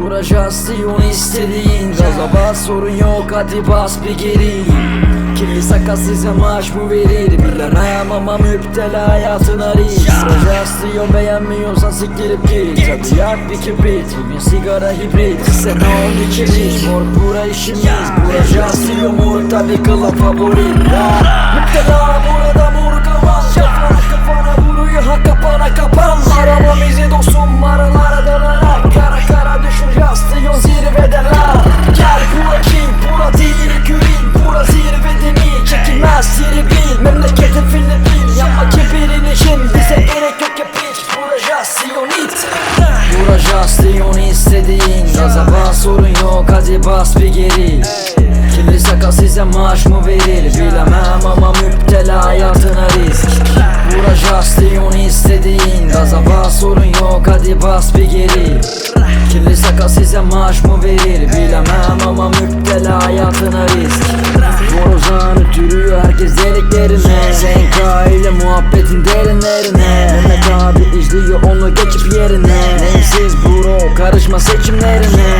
Vuracağız istediğin Gaza bas sorun yok hadi bas bir geri. Kirli sakat size maaş mı verir Bilemem ama müptela hayatına risk Vuracağız diyor beğenmiyorsan siktirip git. Hadi yak bir kibrit Bugün sigara hibrit. Sen ne oldu ki hiç Morg bura işimiz. Vuracağız diyor morg tabi kıla favori. Müptela burada morg aman Kafana kafana vuruyor ha kapana kapan. Arama bizi dostum hadi bas bir geri. Kirli sakal size maaş mı verir? Bilemem ama müptela hayatına risk. Vuracağız onu istediğin Gaza bas sorun yok. Hadi bas bir geri. Kirli sakal size maaş mı verir? Bilemem ama müptela hayatına risk. Borazan ötürüyor herkes deliklerine. Zenka ile muhabbetin derinlerine. Mehmet abi izliyor onu geçip yerine. Neysiz bro karışma seçimlerine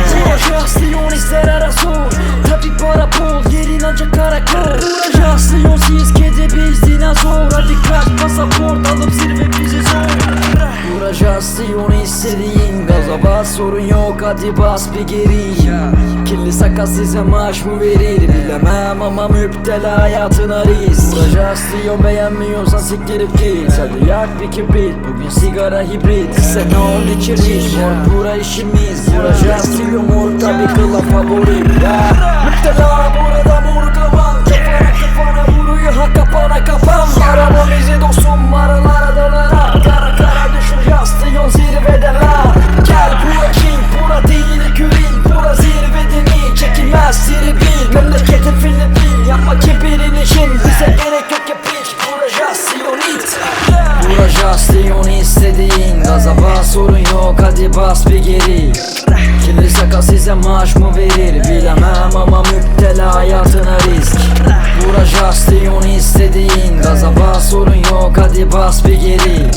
ancak karakol. Vuracağız Siyonsiz kedi biz dinozor. Hadi kaç pasaport alıp zirve bizi zor. Siyonist istediğin Gaza bas sorun yok. Hadi bas bir geri Kirli sakat size maaş mı verir Bilemem ama müptela hayatına risk. Vuracağız Siyon beğenmiyorsan siktirip git. Hadi yak bir kibrit bugün sigara hibrit. Sen oldu ki hiç Morg bura işimiz. Vuracağız Siyon morg tabi kıla favori ya. Gaza bas sorun yok. Hadi bas bir geri. Kirli sakal size maaş mı verir? Bilemem ama müptela hayatına risk. Vuracağız Siyonit istediğin Gaza bas sorun yok. Hadi bas bir geri.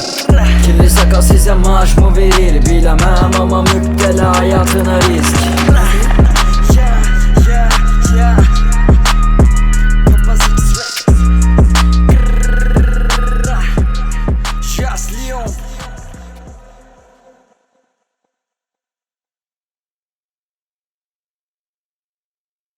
Kirli sakal size maaş mı verir? Bilemem ama müptela hayatına risk